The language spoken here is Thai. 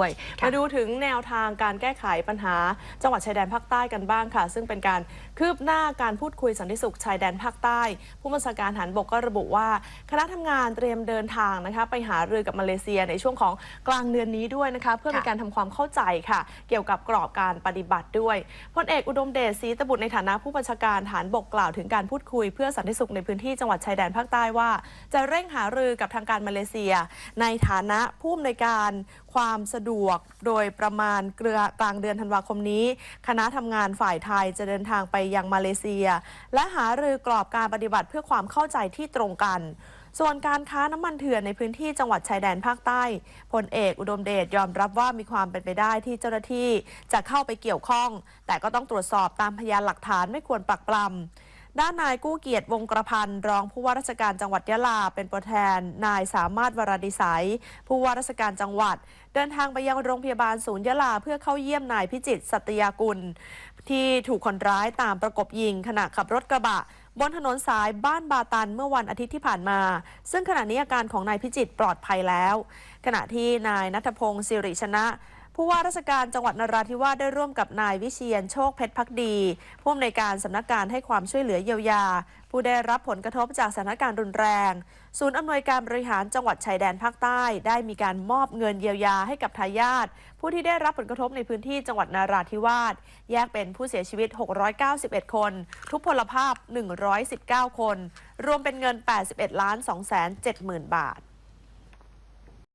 ด้วยมาดูถึงแนวทางการแก้ไขปัญหา จังหวัดชายแดนภาคใต้กันบ้างค่ะ ซึ่งเป็นการคืบหน้าการพูดคุยสันติสุขชายแดนภาคใต้ ผู้บัญชาการฐานบกก็ระบุว่า คณะทำงานเตรียมเดินทางนะคะ ไปหารือกับมาเลเซียในช่วงของกลางเดือนนี้ด้วยนะคะ เพื่อมีการทำความเข้าใจค่ะ เกี่ยวกับกรอบการปฏิบัติด้วยพลเอกอุดมเดชศรีตบุตรในฐานะผู้บัญชาการฐานบกกล่าวถึงการพูดคุย เพื่อสันติสุขในพื้นที่จังหวัดชายแดนภาคใต้ว่า จะเร่งหารือกับทางการมาเลเซีย ในฐานะผู้อำนวยการความสะดวก โดยประมาณเกลือกลางเดือนธันวาคมนี้ คณะทำงานฝ่ายไทยจะเดินทางไปยังมาเลเซีย และหารือกรอบการปฏิบัติเพื่อความเข้าใจที่ตรงกันส่วนการค้าน้ำมันเถื่อนในพื้นที่จังหวัดชายแดนภาคใต้พลเอกอุดมเดชยอมรับว่ามีความเป็นไปได้ที่เจ้าหน้าที่จะเข้าไปเกี่ยวข้อง แต่ก็ต้องตรวจสอบตามพยานหลักฐานไม่ควรปรักปรำ ด้านนายกู้เกียรติวงกระพันรองผู้ว่าราชการจังหวัดยะลา เป็นตัวแทน นายสามารถวราดิสัย ผู้ว่าราชการจังหวัด เดินทางไปยังโรงพยาบาลศูนย์ยะลา เพื่อเข้าเยี่ยมนายพิจิตสัตยากุล ที่ถูกคนร้ายตามประกบยิงขณะขับรถกระบะบนถนนสายบ้านบาตันเมื่อวันอาทิตย์ที่ผ่านมา ซึ่งขณะนี้อาการของนายพิจิตปลอดภัยแล้ว ขณะที่นายนัทพงศ์สิริชนะ ผู้ว่าราชการจังหวัดนราธิวาสได้ร่วมกับนายวิเชียนโชคเพชรพักดีผู้อำนวยการสำนักการให้ความช่วยเหลือเยียวยา ผู้ได้รับผลกระทบจากสถานการณ์รุนแรง ศูนย์อำนวยการบริหารจังหวัดชายแดนภาคใต้ ได้มีการมอบเงินเยียวยาให้กับทายาทผู้ที่ได้รับผลกระทบในพื้นที่จังหวัดนาราธิวาสแยกเป็นผู้เสียชีวิต 691 คน ทุพพลภาพ 119 คน รวมเป็นเงิน 81ล้าน2 7 0 0 0 0 บาท